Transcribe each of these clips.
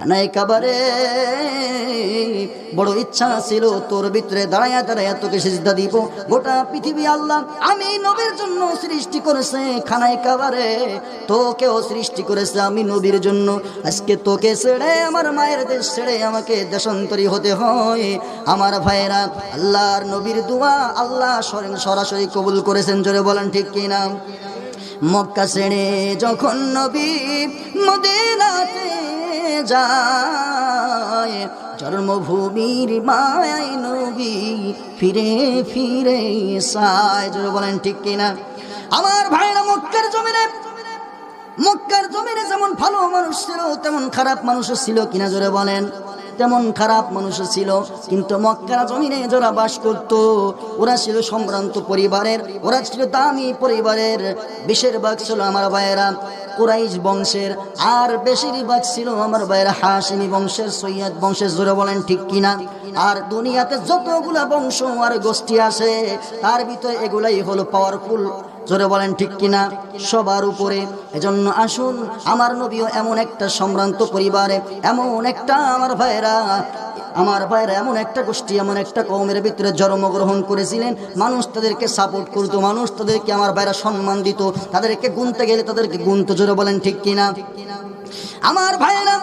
কানাই কাবারে। বড় ইচ্ছা ছিল তোর ভিতরে দাঁড়ায় দাঁড়াইয়া তোকে সিজদা দিব। গোটা পৃথিবী আল্লাহ আমি নবীর জন্য সৃষ্টি করেছে খানাই কাবারে। তোকেও সৃষ্টি করেছে আমি নবীর জন্য। আজকে তোকে ছেড়ে, আমার মায়ের দেশ ছেড়ে আমাকে দেশান্তরী হতে হয়। আমার ভাইরা আল্লাহর নবীর দোয়া আল্লাহ সরাসরি কবুল করেছেন, জোরে বলেন ঠিক কিনা? মক্কা ছেড়ে যখন নবী মদিনাতে যায়। জন্মভূমির মায় নবী ফিরে ফিরে সায় জোরে বলেন, ঠিক কিনা? আমার ভাইরা মক্কার জমিনে মক্কার জমিনে যেমন ভালো মানুষ ছিল, তেমন খারাপ মানুষও ছিল কিনা জোরে বলেন? তেমন খারাপ মানুষও ছিল, কিন্তু মক্কার জমিনে যারা বাস করত, ওরা ছিল সম্ভ্রান্ত পরিবারের, ওরা ছিল দামি পরিবারের। বেশিরভাগ ছিল আমার ভাইয়েরা। কুরাইশ বংশের আর বেশিরভাগ ছিল আমার বাইরে হাসিনী বংশের, সৈয়দ বংশের, জোরে বলেন ঠিক কিনা? আর দুনিয়াতে যতগুলা বংশ আর গোষ্ঠী আছে, তার ভিতরে এগুলাই হলো পাওয়ারফুল জোরে বলেন ঠিক কিনা? সবার উপরে। এজন্য আসুন, আমার নবীও এমন একটা সম্ভ্রান্ত পরিবারে, এমন একটা আমার ভাইরা আমার ভাইরা এমন একটা গোষ্ঠী, এমন একটা কৌমের ভিতরে জন্মগ্রহণ করেছিলেন। মানুষ তাদেরকে সাপোর্ট করতো, মানুষ তাদেরকে আমার ভাইরা সম্মান দিত, তাদেরকে গুনতে গেলে তাদেরকে গুনতে, জোরে বলেন ঠিক কিনা? আমার ভাইরা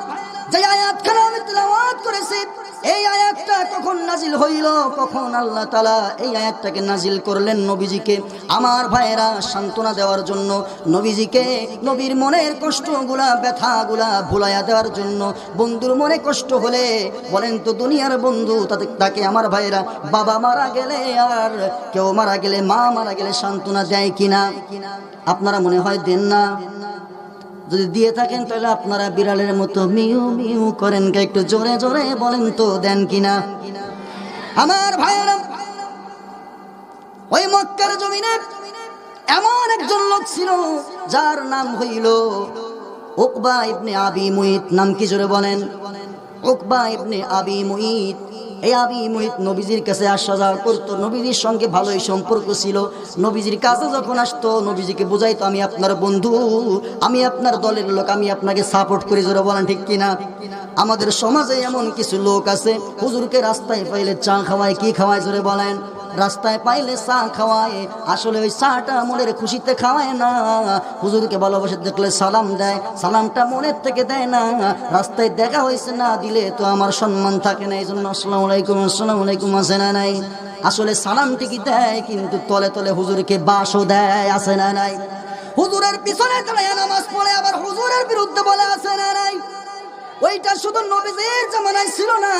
যে তেলাওয়াত করেছি এই আয়াতটা কখন নাজিল হইল? কখন আল্লাহ তালা এই আয়াতটাকে নাজিল করলেন নবীজিকে? আমার ভাইয়েরা, সান্ত্বনা দেওয়ার জন্য নবীজিকে, নবীর মনের কষ্টগুলা, ব্যথাগুলা ভুলাইয়া দেওয়ার জন্য বন্ধুর মনে কষ্ট হলে বলেন তো দুনিয়ার বন্ধু তাতে, তাকে আমার ভাইয়েরা, বাবা মারা গেলে আর কেউ মারা গেলে মা মারা গেলে সান্ত্বনা দেয় কিনা? আপনারা মনে হয় দেন না? যদি দিয়ে থাকেন, তাহলে আপনারা বিড়ালের মতো মিউ মিউ করেন। একটু জোরে জোরে বলেন তো, দেন কিনা? আমার ভাইয়েরা, ওই মক্কার জমিনে এমন একজন লোক ছিল, যার নাম হইল উকবা ইবনে আবি মুইত নাম কি জোরে বলেন? উকবা ইবনে আবি মুইত এই আবি মুহিত নবীজির কাছে আসা যাওয়া করতো, নবীজির সঙ্গে ভালোই সম্পর্ক ছিল। নবীজির কাছে যখন আসতো, নবীজিকে বুঝাইতো, আমি আপনার বন্ধু, আমি আপনার দলের লোক, আমি আপনাকে সাপোর্ট করি। জোরে বলেন, ঠিক কিনা? আমাদের সমাজে এমন কিছু লোক আছে, হুজুরকে রাস্তায় পাইলে চা খাওয়ায়, কি খাওয়ায়, জোরে বলেন। রাস্তায় পাইলে চা খাওয়ায়, আসলে ওই চাটা মনের খুশিতে খাওয়ায় না। হুজুরকে ভালোবাসে দেখলে সালাম দেয়, সালামটা মনের থেকে দেয় না। রাস্তায় দেখা হয়েছে না দিলে তো আমার সম্মান থাকে না এই জন্য আসসালামু আলাইকুম আসসালামু আলাইকুম, আছে না নাই? আসলে সালাম টিকি দেয়, কিন্তু তলে তলে হুজুরকে বাসও দেয়, আছে না নাই? হুজুরের পিছনে দাঁড়ায় নামাজ পড়ে, আবার হুজুরের বিরুদ্ধে বলে, আছে না নাই? ওইটা শুধু নবীজির জামানায় ছিল না,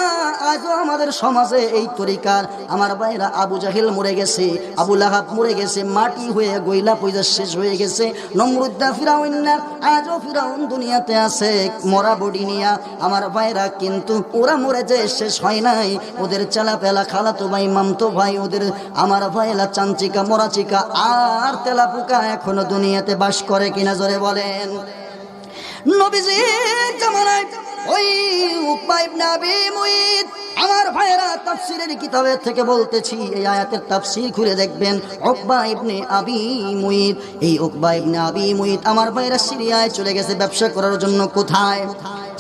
আজও আমাদের সমাজে এই তরিকার। আমার ভাইরা আবু জাহিল মরে গেছে, আবু লাহাব মরে গেছে, মাটি হয়ে গইলা পয়সা শেষ হয়ে গেছে, নমরুদ্দা ফিরাউন্না আজও ফিরাউন দুনিয়াতে আছে, মরা বডি নিয়া। আমার ভাইরা কিন্তু ওরা মরে যে শেষ হয় নাই, ওদের চালা পেলা খালাতো ভাই, মামতো ভাই, ওদের আমার ভাইলা চাঞ্চিকা মরাচিকা আর তেলা পোকা এখনও দুনিয়াতে বাস করে কিনা জোরে বলেন। নবীজির জামানায় ওই ইবনে আবি মুইত আমার ভাইরা তাফসিরের কিতাবের থেকে বলতেছি, এই আয়াতের তাফসির ঘুরে দেখবেন। উকবা ইবনে আবি মুইত, এই উকবা ইবনে আবি মুইত আমার ভাইরা সিরিয়ায় চলে গেছে ব্যবসা করার জন্য কোথায়?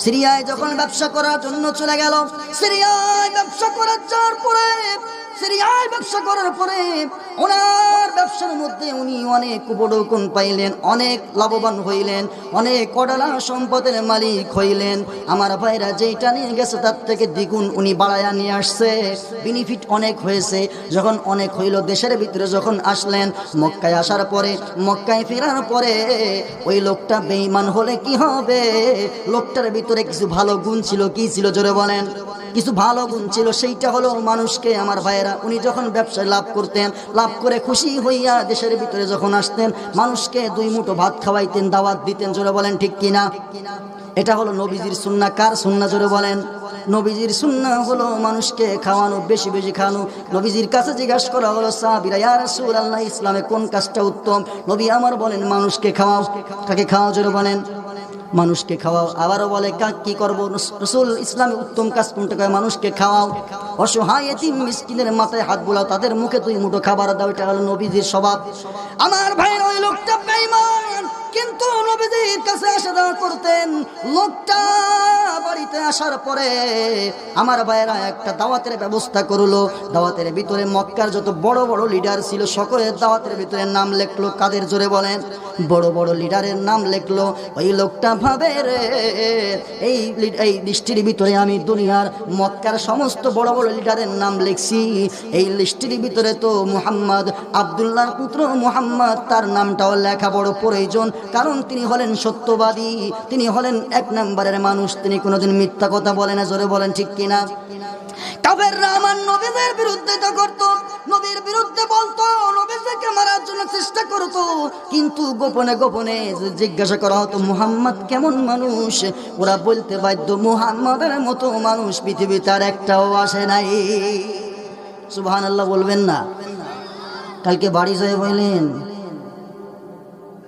সিরিয়ায় যখন ব্যবসা করার জন্য চলে গেল, সিরিয়ায় ব্যবসা করার যাওয়ার পরে সিরিয়ায় ব্যবসা করার পরে ওনার ব্যবসার মধ্যে উনি অনেক উপডৌকন পাইলেন, অনেক লাভবান হইলেন, অনেক কডালা সম্পদের মালিক হইলেন। আমার ভাইরা যেইটা নিয়ে গেছে তার থেকে দ্বিগুণ উনি বাড়াইয়া নিয়ে আসছে। বেনিফিট অনেক হয়েছে। যখন অনেক হইল, দেশের ভিতরে যখন আসলেন, মক্কায় আসার পরে, মক্কায় ফেরার পরে ওই লোকটা বেইমান হলে কি হবে? লোকটার ভিতরে কিছু ভালো গুণ ছিল, কি ছিল? জোরে বলেন। কিছু ভালো গুণ ছিল, সেইটা হলো মানুষকে, আমার ভাইয়েরা, উনি যখন ব্যবসায় লাভ করতেন, লাভ করে খুশি হইয়া দেশের ভিতরে যখন আসতেন, মানুষকে দুই মুঠো ভাত খাওয়াইতেন, দাওয়াত দিতেন, জোরে বলেন ঠিক কিনা? এটা হলো নবীজির সুন্না, কার সুন্না জোরে বলেন? নবীজির সুন্না হলো মানুষকে খাওয়ানো, বেশি বেশি খাওয়ানো। নবীজির কাছে জিজ্ঞাসা করা হলো, সাহাবিরা ইসলামে কোন কাজটা উত্তম? নবী আমার বলেন, মানুষকে খাওয়াও, তাকে খাওয়া জোরে বলেন। মানুষকে খাওয়াও। আবারও বলে কি করব? রসুল ইসলামে উত্তম কাজ কোনটা? মানুষকে খাওয়াও। অসহায় এতিম মিসকিনের মাথায় হাত বুলাও, তাদের মুখে তুই মুঠো খাবার দাও, এটা হলো নবীজির স্বভাব। আমার ভাইয়ের ওই লোকটা বেঈমান, কিন্তু নবীজির কাছে আসা যাওয়া করতেন, লোকটা বাড়িতে আসার পরে আমার ভাইয়েরা একটা দাওয়াতের ব্যবস্থা করল। দাওয়াতের ভিতরে মক্কার যত বড় বড় লিডার ছিল, সকলের দাওয়াতের ভিতরে নাম লেখলো, কাদের জোরে বলেন? বড় বড় লিডারের নাম লেখলো। ওই লোকটা ভাবে রে, এই এই লিস্টির ভিতরে আমি দুনিয়ার মক্কার সমস্ত বড় বড় লিডারের নাম লিখছি। এই লিস্টের ভিতরে তো মুহাম্মদ আবদুল্লাহর পুত্র মুহাম্মদ, তার নামটাও লেখা বড় প্রয়োজন, কারণ তিনি হলেন সত্যবাদী, তিনি হলেন এক নম্বরের মানুষ, তিনি কোনোদিন মিথ্যা কথা বলেন না, জোরে বলেন ঠিক কিনা? কাফেররা আমার নবীদের বিরুদ্ধে তো করত, নবীর বিরুদ্ধে বলতো নবীদেরকে মারার জন্য চেষ্টা করতো। কিন্তু গোপনে গোপনে জিজ্ঞাসা করা হতো, মুহাম্মদ কেমন মানুষ? ওরা বলতে বাধ্য, মুহাম্মাদের মতো মানুষ পৃথিবীতে আর একটাও আসে নাই। সুবহান আল্লাহ বলবেন না? কালকে বাড়ি যায় বললেন,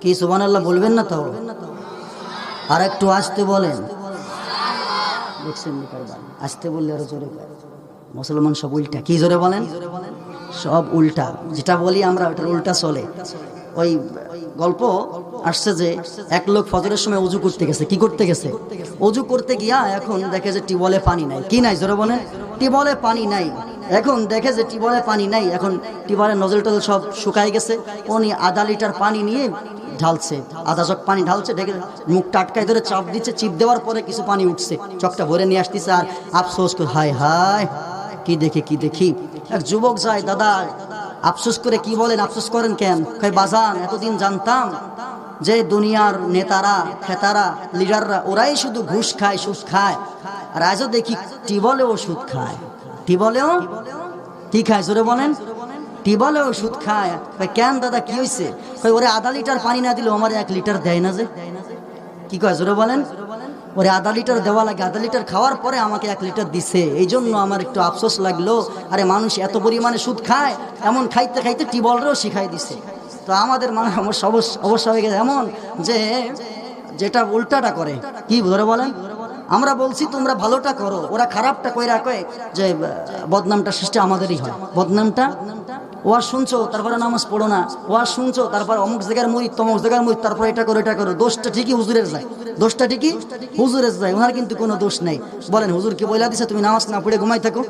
কি সুবহান আল্লাহ বলবেন না তো? আর একটু আসতে বলেন দেখছেন? আসতে বললে আরও জোরে। মুসলমান সব উল্টা। কি জোরে বলেন? সব উল্টা। যেটা বলি আমরা ওটার উল্টা চলে। ওই গল্প আসছে যে এক লোক ফজরের সময় অজু করতে গেছে। কি করতে গেছে? অজু করতে গিয়া এখন দেখে যে টিবলে পানি নাই। কি নাই? জোরে বলেন। টিবলে পানি নাই। এখন দেখে যে টিবলে পানি নাই। এখন টিবলের নজল টজল সব শুকাই গেছে। উনি আধা লিটার পানি নিয়ে ঢালছে, আধা চক পানি ঢালছে ডেকে মুখটা আটকায় ধরে চাপ দিচ্ছে, চিপ দেওয়ার পরে কিছু পানি উঠছে। চকটা ভরে নিয়ে আসতেছে আর আফসোস করে, হায় হায়, কি দেখি কি দেখি। এক যুবক যায়, দাদা, আফসোস করে কি বলেন, আফসোস করেন কেন? কয়, বাজান, এতদিন জানতাম যে দুনিয়ার নেতারা, খেতারা, লিডাররা, ওরাই শুধু ঘুষ খায়, সুদ খায়। আর আজও দেখি টিবলেও সুদ খায়। টিবলেও কি খায়? জোরে বলেন। টিবলে ওষুধ খায়। কেন দাদা, কি হয়েছে ওরে আধা লিটার পানি না দিলে আমার এক লিটার দেয় না যে। কি কয়, জোরে বলেন? ওরে আধা লিটার দেওয়া লাগে, আধা লিটার খাওয়ার পরে আমাকে এক লিটার দিছে। এই জন্য আমার একটু আফসোস লাগল। আরে মানুষ এত পরিমাণে সুদ খায়, এমন খাইতে খাইতে টিবলরেও শিখাই দিছে। তো আমাদের মানুষ অবশ্য হয়ে গেছে এমন যে, যেটা উল্টাটা করে। কি ধরে বলেন? আমরা বলছি, তোমরা ভালোটা করো, ওরা খারাপটা কইরা কয় যে বদনামটা সৃষ্টি আমাদেরই হয়। বদনামটা? ও শুনছো, তারপরে নামাজ পড়ো না। ও শুনছো, তারপর অমুক জায়গার মুই তমুক জায়গার মুই তারপর এটা করো এটা করো। দোষটা ঠিকই হুজুরের যায়। দোষটা ঠিকই হুজুরের যায়। ওনার কিন্তু কোনো দোষ নেই। বলেন, হুজুর কি বইলা দিছে? তুমি নামাজ না পড়ে ঘুমাই থাকো।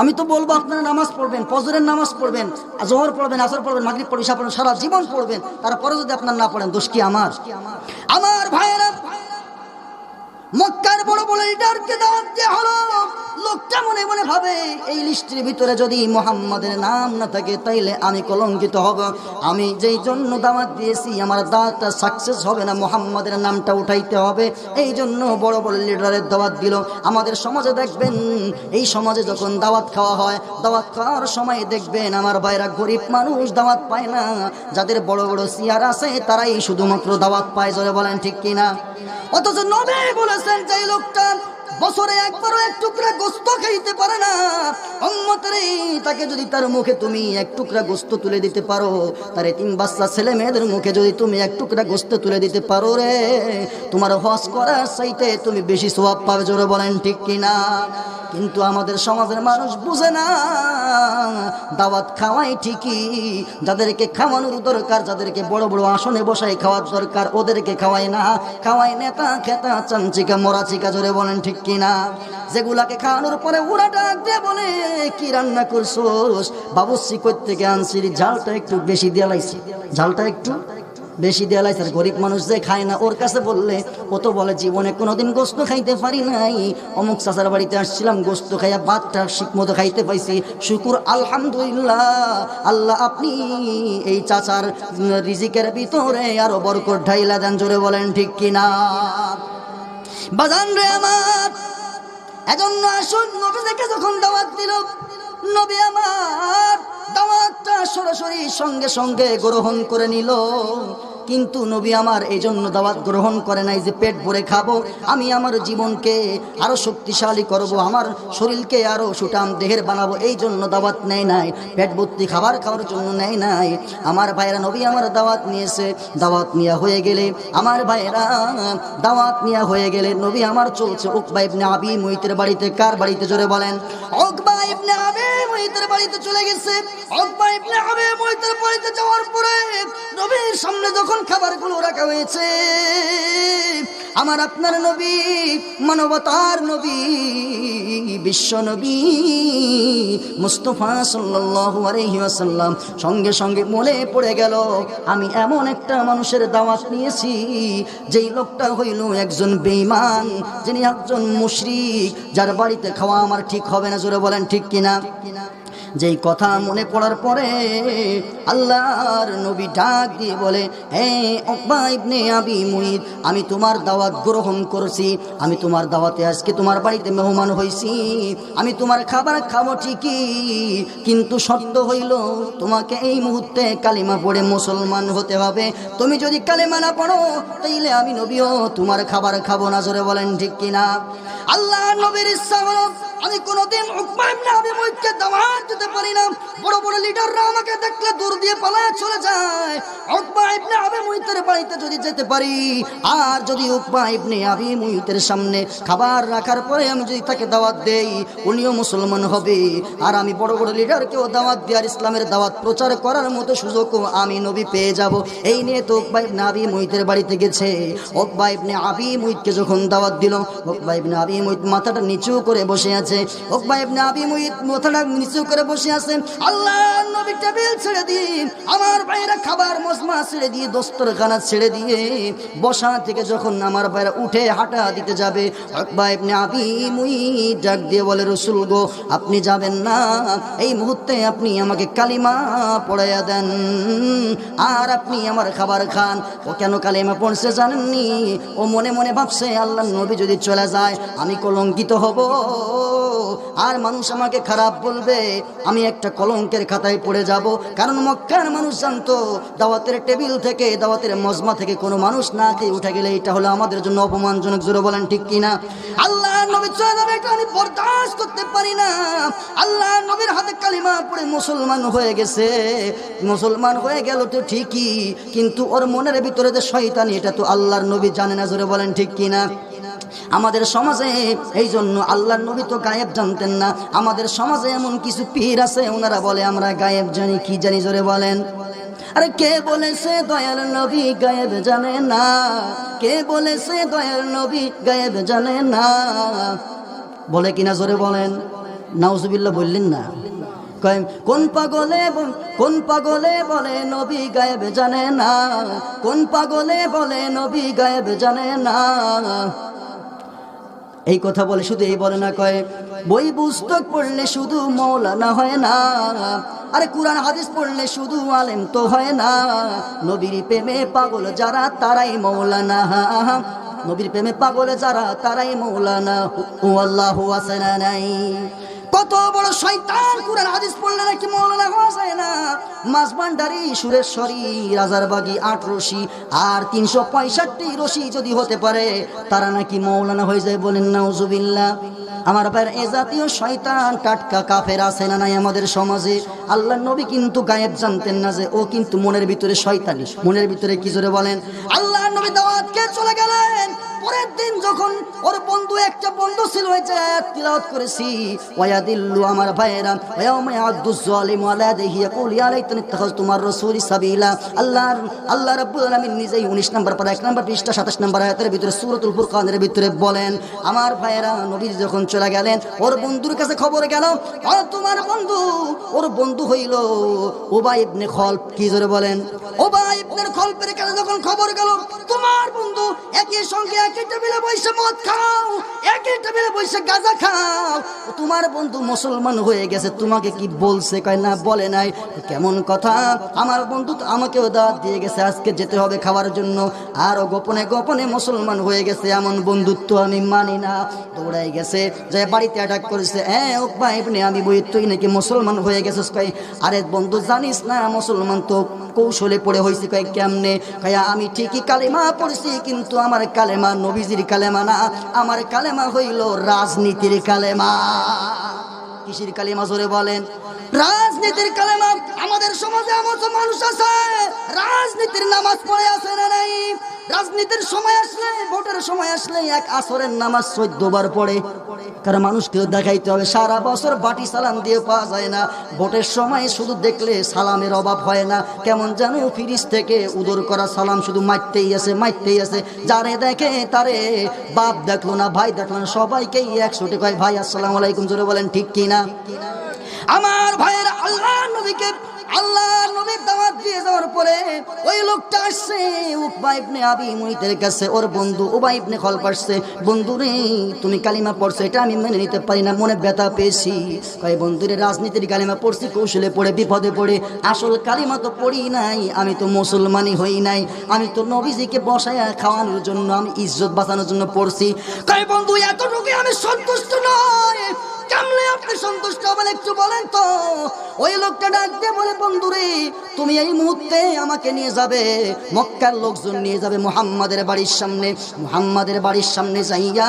আমি তো বলব, আপনারা নামাজ পড়বেন, ফজরের নামাজ পড়বেন জোহর পড়বেন, আসর পড়বেন, মাগরিব পড়বেন ইশা পড়বেন, সারা জীবন পড়বেন। তারপরে যদি আপনার না পড়েন, দোষ কি আমার? আমার ভাইয়েরা মক্কার বড় বড় লিডারকে দাওয়াত দেওয়া হলো। লোকটা মনে মনে ভাবে, এই লিস্টের ভিতরে যদি মোহাম্মদের নাম না থাকে, তাইলে আমি কলঙ্কিত হব। আমি যেই জন্য দাওয়াত দিয়েছি, আমার দাওয়াতটা সাকসেস হবে না, মোহাম্মদের নামটা উঠাইতে হবে। এই জন্য বড় বড় লিডারের দাওয়াত দিল। আমাদের সমাজে দেখবেন, এই সমাজে যখন দাওয়াত খাওয়া হয়, দাওয়াত খাওয়ার সময় দেখবেন আমার বাইরা গরিব মানুষ দাওয়াত পায় না। যাদের বড় বড় সিয়ার আছে, তারাই শুধুমাত্র দাওয়াত পায়, জোরে বলেন ঠিক কিনা? অথচ নবী বলেছেন যে এই লোকটা বছরে একবারও এক টুকরা গোস্ত খাইতে পারে না। অম্মতারে তাকে যদি তার মুখে তুমি এক টুকরা গোস্ত তুলে দিতে পারো, তারে তিন বাচ্চা ছেলে মেয়েদের মুখে যদি তুমি এক টুকরা গোস্ত তুলে দিতে পারো রে, তোমার হজ করার চাইতে তুমি বেশি সোয়াব পাবে, জোরে বলেন ঠিক কিনা? কিন্তু আমাদের সমাজের মানুষ বুঝে না। দাওয়াত খাওয়াই ঠিকই, যাদেরকে খাওয়ানোর দরকার, যাদেরকে বড় বড় আসনে বসাই খাওয়ার দরকার, ওদেরকে খাওয়াই না। খাওয়াই নেতা, খেতা, চামচিকা মরাচিকা জোরে বলেন ঠিক কিনা? যেগুলাকে খাওয়ানোর পরে ওরা ডাক দিয়ে বলে, কি রান্না করছোস? বাবুসি কই থেকে আনছি, ঝালটা একটু বেশি দিয়ে লাইছি। ঝালটা একটু বেশি দেওয়া লাগছে আর গরিব মানুষ যে খায় না, ওর কাছে বললে, ও তো বলে, জীবনে কোনোদিন গোস্ত খাইতে পারি নাই। অমুক চাচার বাড়িতে আসছিলাম, গোস্ত খাইয়া ভাতটা ঠিক মতো খাইতে পাইছি। শুকুর, আলহামদুলিল্লাহ। আল্লাহ আপনি এই চাচার রিজিকের ভিতরে আরও বরকর ঢাইলা দেন। জোরে বলেন, ঠিক কিনা? বাজান রে আমার। এজন্য আসুন নবী থেকে যখন দাওয়াত দিল, নবী আমার দাওয়াতটা সরাসরি সঙ্গে সঙ্গে গ্রহণ করে নিল। কিন্তু নবী আমার এই জন্য দাওয়াত গ্রহণ করে নাই যে পেট ভরে খাব। আমি আমার জীবনকে আরও শক্তিশালী করব, আমার শরীরকে আরও সুটাম দেহের বানাবো, এই জন্য দাওয়াত নেয় নাই, পেট ভর্তি খাবার খাওয়ার জন্য নেয় নাই। আমার ভাইয়েরা, নবী আমার দাওয়াত নিয়েছে, দাওয়াত নিয়ে হয়ে গেলে, আমার ভাইয়েরা, দাওয়াত নিয়ে হয়ে গেলে নবী আমার চলছে উকবা ইবনে আবি মুহিতের বাড়িতে, কার বাড়িতে জোরে বলেন? উকবা ইবনে আবি মুহিতের বাড়িতে চলে গেছে। উকবা ইবনে আবি মুহিতের বাড়িতে যাওয়ার পরে নবীর সামনে যখন খাবারগুলো রাখা হয়েছে। আমার আপনার নবী, মানবতার নবী, বিশ্ব নবী, মুস্তফা ওয়াসাল্লাম সঙ্গে সঙ্গে মনে পড়ে গেল, আমি এমন একটা মানুষের দাওয়াত নিয়েছি, যেই লোকটা হইল একজন বেঈমান, যিনি একজন মুশরিক, যার বাড়িতে খাওয়া আমার ঠিক হবে না, জোরে বলেন ঠিক কিনা কিনা? যেই কথা মনে পড়ার পরে আল্লাহর নবী ডাক দিয়ে বলে, হে আবি মুইদ, আমি তোমার দাওয়াত গ্রহণ করছি। আমি তোমার দাওয়াতে আজকে তোমার বাড়িতে মেহমান হইছি। আমি তোমার খাবার খাব ঠিকই, কিন্তু শর্ত হইল, তোমাকে এই মুহূর্তে কালিমা পড়ে মুসলমান হতে হবে। তুমি যদি কালিমা না পড়ো, তাইলে আমি নবীও তোমার খাবার খাব না। জোরে বলেন ঠিক কিনা? আল্লাহ নবীর ইচ্ছা হলো আমি কোনোদিন দাওয়াত দিতে পারি না। বড় বড় লিডাররা আমাকে দেখলে পালায় চলে যায়। বাড়িতে যদি যেতে পারি, আর যদি সামনে খাবার রাখার পরে আমি যদি তাকে দাওয়াত উনিও মুসলমান হবে। আর আমি বড় বড় লিডারকেও দাওয়াত ইসলামের দাওয়াত প্রচার করার মতো সুযোগও আমি নবী পেয়ে যাব। এই নিয়ে তো উকবা ইবনে আবি মুইতের বাড়িতে গেছে। উকবা ইবনে আবি মুইতকে যখন দাওয়াত দিল উকবা ইবনে আবি মুইত মাথাটা নিচু করে বসে আছে। উকবা ইবনে আবি মুইত মাথাটা নিচু করে বসে আছে। আল্লাহ নবী টেবিল ছেড়ে দিন, আমার ভাইরা খাবার মজমা ছেড়ে দিয়ে, দস্তরখানা ছেড়ে দিয়ে বসা থেকে যখন আমার ভাইরা উঠে হাঁটা দিতে যাবে উকবা ইবনে আবি মুইত ডাক দিয়ে বলে, রসুল গো, আপনি যাবেন না। এই মুহূর্তে আপনি আমাকে কালিমা পড়াইয়া দেন। আর আপনি আমার খাবার খান। ও কেন কালিমা পড়ছে জানেননি? ও মনে মনে ভাবছে, আল্লাহ নবী যদি চলে যায়, আমি কলঙ্কিত হব। আর মানুষ আমাকে খারাপ বলবে, আমি একটা কলঙ্কের খাতায় পড়ে যাব। কারণ মক্কার মানুষ জানতো, দাওয়াতের টেবিল থেকে, দাওয়াতের মজমা থেকে কোনো মানুষ না খেয়ে উঠে গেলে এটা হলো আমাদের জন্য অপমানজনক, জোরে বলেন ঠিক কিনা আল্লাহ নবী আমি বরদাস্ত করতে পারি না। আল্লাহ নবীর হাতে কালিমা পড়ে মুসলমান হয়ে গেছে। মুসলমান হয়ে গেল তো ঠিকই, কিন্তু ওর মনের ভিতরে যে শয়তানি, এটা তো আল্লাহর নবী জানে না, জোরে বলেন ঠিক কিনা আমাদের সমাজে এই জন্য আল্লাহর নবী তো গায়েব জানতেন না। আমাদের সমাজে এমন কিছু পীর আছে ওনারা বলে, আমরা গায়েব জানি। কি জানি জোরে বলেন। আরে কে বলেছে দয়াল নবী গায়েব জানে না? কে বলেছে দয়াল নবী গায়েব জানে না? বলে কিনা জোরে বলেন। নাউজুবিল্লাহ বললেন না। কোন পাগলে কোন পাগলে বলে নবী গায়েব জানে না? কোন পাগলে বলে নবী গায়েব জানে না? এই কথা বলে শুধু এই বলে না কয় বই পুস্তক পড়লে শুধু মৌলানা হয় না, আরে কোরআন হাদিস পড়লে শুধু আলেম তো হয় না। নবীর প্রেমে পাগল যারা, তারাই মৌলানা। নবীর প্রেমে পাগল যারা, তারাই মৌলানা। ও আল্লাহ আসেনা নাই। কত বড় শয়তান, কুরআন, হাদিস পড়লে নাকি মৌলানা হওয়া যায় না? মাসবান্ডারি সুরেশ্বরী রাজারবাগি আট রশি, আর তিনশো পঁয়ষট্টি রশি যদি হতে পারে, তারা নাকি মৌলানা হয়ে যায় বলেন, নাউজুবিল্লাহ। আমার ভাইয়ের এ জাতীয় শয়তান টাটকা কাফের আছে না নাই আমাদের সমাজে? আল্লাহ নবী কিন্তু গায়েব জানতেন না যে ও কিন্তু মনের ভিতরে শয়তানি। মনের ভিতরে কি জোরে বলেন? আল্লাহ নবী দাওয়াতকে চলে গেলেন। পরের দিন যখন ওর বন্ধু একটা বন্ধু ছিল, ওই যে তিলাওয়াত করেছি ওয়াদিল্লু আমার ভাইয়েরা যালিমু আলা দেহি ইয়াকুল ইয়া লাইতানি মার সাবিলা। আল্লাহ রাব্বুল আলামিন নিজেই 19 নম্বর পারা 1 নম্বর পৃষ্ঠা 27 নম্বর আয়াতের ভিতরে, সূরাতুল ফুরকানের ভিতরে বলেন, আমার ভাইয়েরা নবী যখন চলে গেলেন। ওর বন্ধুর কাছে খবর গেল তোমার বন্ধু। ওর বন্ধু হইল ওবাই খল কি জোরে বলেন? ওবাই ইবনে খলফের কাছে যখন খবর গেল, তোমার বন্ধু একই সঙ্গে একই টেবিলে বসে মদ খাও, একই টেবিলে বসে গাঁজা খাও। তোমার বন্ধু মুসলমান হয়ে গেছে, তোমাকে কি বলছে? কয়, না, বলে নাই। কেমন কথা? আমার বন্ধু তো আমাকেও দাওয়াত দিয়ে গেছে, আজকে যেতে হবে খাওয়ার জন্য। আরও গোপনে গোপনে মুসলমান হয়ে গেছে, এমন বন্ধুত্ব আমি মানি না। দৌড়াই গেছে যে বাড়িতে অ্যাটাক করেছে। হ্যাঁ ও ভাই আপনি আমি বই তুই নাকি মুসলমান হয়ে গেছিস? কয়, আরে বন্ধু, জানিস না, মুসলমান তো কৌশলে পড়ে হয়েছে কয় কেমনে? কয়া, আমি ঠিকই কালেমা পড়ছি, কিন্তু আমার কালেমা নবীজির কালেমা না, আমার কালেমা হইল রাজনীতির কালেমা। কিসির কালেমা জোরে বলেন? রাজনীতির কালেমা আমাদের সমাজে এমন মানুষ আছে, রাজনীতির নামাজ পড়ে আছে না নাই? রাজনীতির সময় আসলে, ভোটের সময় আসলে এক আসরের নামাজ চোদ্দ বার পড়ে। কারণ মানুষকেও দেখাইতে হবে, সারা বছর বাটি সালাম দিয়ে পাওয়া যায় না। ভোটের সময় শুধু দেখলে সালামের অভাব হয় না। কেমন যেন ফিরিস থেকে উদর করা সালাম শুধু মারতেই আছে মারতেই আছে। যারে দেখে তারে বাপ দেখল না, ভাই দেখল না, সবাইকেই একশোটে কয়, ভাই, আসসালামু আলাইকুম। জোরে বলেন, ঠিক কিনা? আমার ভাইয়ের আল্লাহ নবীকে আল্লাহ নবীর দাওয়াত দিয়ে যাওয়ার পরে ওই লোকটা আসছে। উকবা ইবনে আবি মুইতের কাছে ওর বন্ধু উবা ইবনে খলপ আসছে। বন্ধু রে, তুমি কালিমা পড়ছো, এটা আমি মেনে নিতে পারি না, মনে ব্যথা পেয়েছি। কয় বন্ধুরে রাজনীতির কালিমা পড়ছি, কৌশলে পড়ে, বিপদে পড়ে। আসল কালিমা তো পড়ি নাই, আমি তো মুসলমানই হই নাই। আমি তো নবীজিকে বসায়া খাওয়ানোর জন্য, আমি ইজ্জত বাঁচানোর জন্য পড়ছি। কয়, বন্ধু এতটুকু আমি সন্তুষ্ট নয়। কেমনে আপনি সন্তুষ্ট হবেন একটু বলেন তো। ওই লোকটা ডাক দিয়ে বলে, বন্ধুরে, তুমি এই মুহূর্তে আমাকে নিয়ে যাবে। মক্কার লোকজন নিয়ে যাবে মুহাম্মাদের বাড়ির সামনে। মুহাম্মাদের বাড়ির সামনে যাইয়া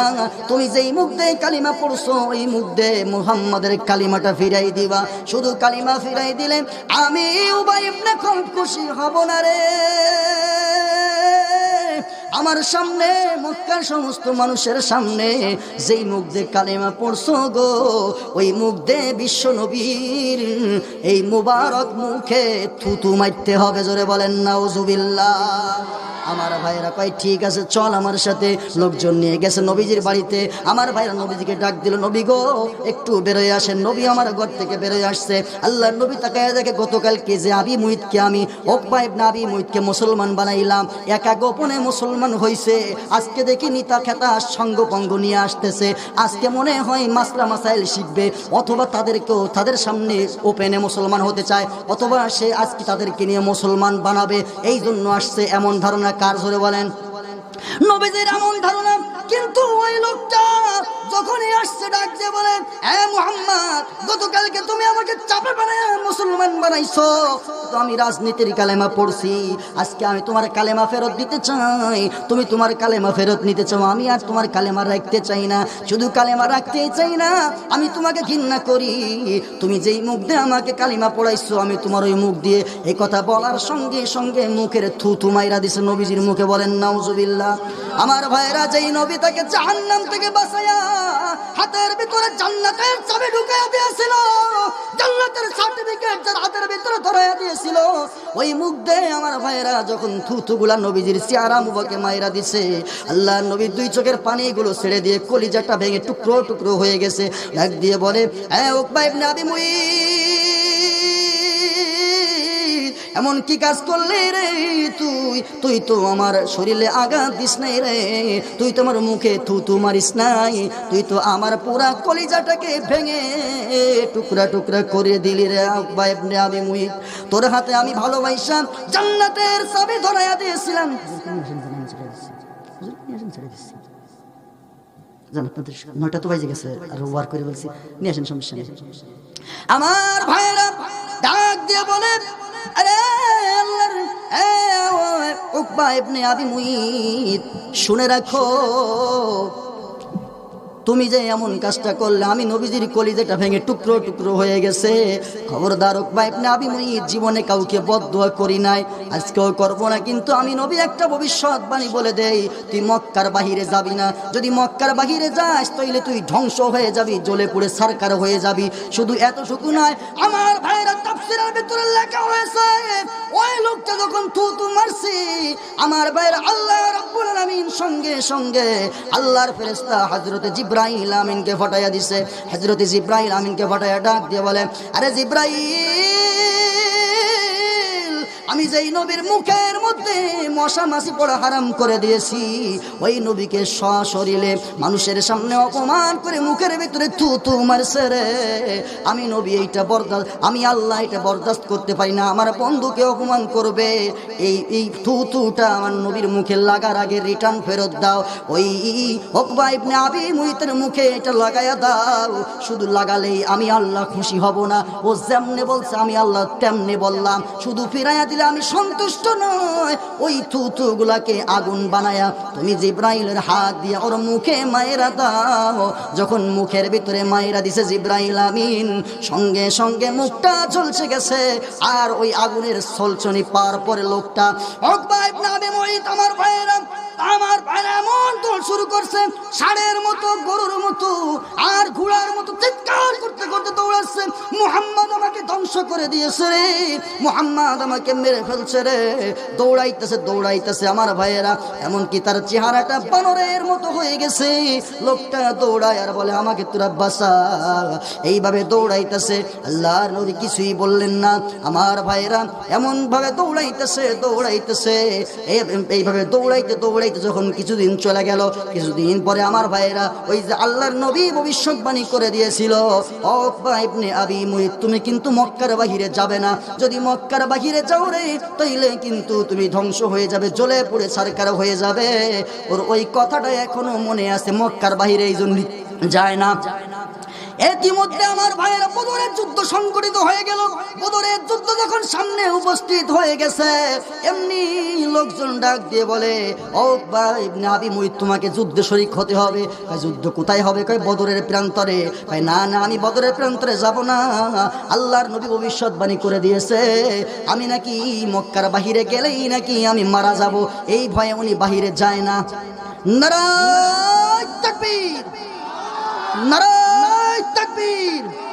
তুমি যেই মুখ কালিমা পড়ছো, ওই মুখ দিয়ে মুহাম্মাদের কালিমাটা ফিরাই দিবা। শুধু কালিমা ফিরাই দিলে আমি উবাই খলফ খুশি হব না রে। আমার সামনে, মক্কার সমস্ত মানুষের সামনে, যেই মুখ দিয়ে কালেমা পড়ছো গো, ওই মুখ দিয়ে বিশ্ব নবীর এই মুবারক মুখে থুতু মারতে হবে, জোরে বলেন, নাউজুবিল্লাহ। আমার ভাইরা কয়, ঠিক আছে, চল আমার সাথে। লোকজন নিয়ে গেছে নবীজির বাড়িতে। আমার ভাইরা নবীজিকে ডাক দিল, নবী গো, একটু বেরোয় আসেন। নবী আমার ঘর থেকে বেরোয় আসছে। আল্লাহ নবী তাকায় দেখে, গতকালকে যে আবি মুহিতকে আমি ওকবা ইবনে আবি মুহিতকে মুসলমান বানাইলাম, একা গোপনে মুসলমান হইছে। আজকে দেখি নিতা খেতা সঙ্গ পঙ্গ নিয়ে আসতেছে। আজকে মনে হয় মাসলা মাসাইল শিখবে, অথবা তাদেরকেও তাদের সামনে ওপেনে মুসলমান হতে চায়, অথবা সে আজকে তাদেরকে নিয়ে মুসলমান বানাবে। এই জন্য আসছে এমন ধারণা। কার ধরে বলেন? নবীদের এমন ধারণা। কিন্তু ওই লোকটা যখনই আসছে ডাক দিয়ে বলে, এ মুহাম্মদ, গতকালকে তুমি আমাকে চাপে বানায় মুসলমান বানাইছো। তো আমি রাজনীতির কালেমা পড়ছি। আজকে আমি তোমার কালেমা ফেরত দিতে চাই। তুমি তোমার কালেমা ফেরত নিতে চাও। আমি আর তোমার কালেমা রাখতে চাই না। শুধু কালেমা রাখতেই চাই না, আমি তোমাকে ঘৃণা করি। তুমি যেই মুখ দিয়ে আমাকে কালিমা পড়াইছো, আমি তোমার ওই মুখ দিয়ে এই কথা বলার সঙ্গে সঙ্গে মুখের থুতু মাইরা দিছে। নবীজির মুখে বলেন, নাউজুবিল্লাহ, আমার ভাইরা যেই নবী তাকে জাহান্নাম থেকে বাঁচাইয়া হাতের ভিতরে জান্নাতের চাবি ঢুকে দিয়েছিল। জান্নাতের সার্টিফিকেট যার হাতের ভিতরে ধরে দিয়েছিল ওই মুখ দিয়ে আমার ভাইরা যখন থুতুগুলা নবীজির চেহারা মুবাকে মাইরা দিছে আল্লাহ নবীর দুই চোখের পানিগুলো ছেড়ে দিয়ে কলিজাটা ভেঙে টুকরো টুকরো হয়ে গেছে। ডাক দিয়ে বলে হ্যাঁ ওকবা ইবনে আবি মুঈদ, এমন কি কাজ করলে রে তুই? তুই তো আমার শরীরে আঘাত দিস নাই রে। তুই তোমার মুখে থু তু মারিস নাই। তুই তো আমার পুরা কলিজাটাকে ভেঙে টুকরা টুকরা করে দিলি রে আব্বা ইবনে আবি মুহিত তোর হাতে আমি ভালোবাসা জান্নাতের চাবি ধরাইয়া দিয়েছিলাম। তো আমার ভাইয়েরা ডাক দিয়ে বলে উকবা ইবনে আবি মুইত। শুনে রাখো তুমি যে এমন কাজটা করলে, আমি নবীজির কলিজাটা ভেঙে টুকরো টুকরো হয়ে গেছে। খবরদার উকবা ইবনে আবি মুঈদ জীবনে কাউকে বদদোয়া করি নাই, আজকেও করব না, কিন্তু আমি নবী একটা ভবিষ্যৎবাণী বলে দেই, তুই মক্কার বাহিরে যাবি না, যদি মক্কার বাহিরে যাস, তাইলে তুই ধ্বংস হয়ে যাবি, জ্বলে পুড়ে সরকার হয়ে যাবি। শুধু এতটুকু নয়, আমার ভাইরা তাফসিরের ভিতরে লেখা হয়েছে, ওই লোকটা যখন থু তু মারছি, আমার ভাইয়ের আল্লাহ রাব্বুল আলামিন সঙ্গে সঙ্গে আল্লাহর ফেরেশতা হযরতে জিব্রাইল আমিনকে ফটাইয়া দিছে। হজরত জিব্রাইল আমিনকে ফটাইয়া ডাক দিয়ে বলে আরে জিব্রাইল আমি যেই নবীর মুখের মধ্যে মশা মাছি পড়া হারাম করে দিয়েছি, ওই নবীকে সশরীরে মানুষের সামনে অপমান করে মুখের ভিতরে থু থু মারছে রে। আমি নবী এইটা বরদাস্ত, আমি আল্লাহ এটা বরদাস্ত করতে পারি না, আমার বন্ধুকে অপমান করবে। এই এই থু থুটা আমার নবীর মুখে লাগার আগে রিটার্ন ফেরত দাও। ওই হকবা আবি মুহিতের মুখে এটা লাগাইয়া দাও। শুধু লাগালেই আমি আল্লাহ খুশি হব না। ও যেমনে বলছে, আমি আল্লাহ তেমনে বললাম। শুধু ফিরাইয়া দিলে দিলে আমি সন্তুষ্ট নয় ওই থুতু গুলাকে আগুন বানায়া তুমি জিব্রাইলের হাত দিয়ে ওর মুখে মায়েরা দাও। যখন মুখের ভিতরে মায়েরা দিছে জিব্রাইল আমিন, সঙ্গে সঙ্গে মুখটা চলছে গেছে। আর ওই আগুনের সলচনি পার পরে লোকটা আমার ভাইয়েরা, আমার ভাইরা এমন দৌড় শুরু করছে, ষাঁড়ের মতো, গরুর মতো, আর ঘোড়ার মতো চিৎকার করতে করতে দৌড়াচ্ছে। মুহাম্মদ ধ্বংস করে দিয়েছে রে। মুহাম্মদ আমাকে মেরে ফেলছে রে। দৌড়াইতেছে দৌড়াইতেছে আমার ভাইয়েরা। এমনকি তার চেহারাটা বানরের মতো হয়ে গেছে। লোকটা দৌড়ায় আর বলে, আমাকে তোরা বাসা এইভাবে দৌড়াইতেছে। আল্লাহর নবী কিছুই বললেন না। আমার ভাইয়েরা এমনভাবে দৌড়াইতেছে দৌড়াইতেছে। এই- এইভাবে দৌড়াইতে দৌড়াইতে যখন কিছুদিন চলে গেল, কিছুদিন পরে আমার ভাইয়েরা ওই যে আল্লাহর নবী ভবিষ্যৎবাণী করে দিয়েছিল ও ইবনে আবি মুহিত তুমি কিন্তু মক্কার বাহিরে যাবে না। যদি মক্কার বাহিরে যাও রে, তাইলে কিন্তু তুমি ধ্বংস হয়ে যাবে, জ্বলে পড়ে সরকার হয়ে যাবে। ওর ওই কথাটা এখনও মনে আছে, মক্কার বাহিরে এই জন্য যায় না। ইতিমধ্যে আমার ভাইয়েরা বদরের যুদ্ধ সংগঠিত হয়ে গেল। বদরের যুদ্ধ যখন সামনে উপস্থিত হয়ে গেছে, এমনি লোকজন ডাক দিয়ে বলে, ও ভাই নাবি মুই তোমাকে যুদ্ধে শরিক হতে হবে। যুদ্ধ কোথায় হবে? কয়, বদরের প্রান্তরে। কয় না না, আমি বদরের প্রান্তরে যাব না। আল্লাহর নবী ভবিষ্যৎবাণী করে দিয়েছে, আমি নাকি মক্কার বাহিরে গেলেই নাকি আমি মারা যাব। এই ভয়ে উনি বাহিরে যায় না। নারায় নারায় তাকবীর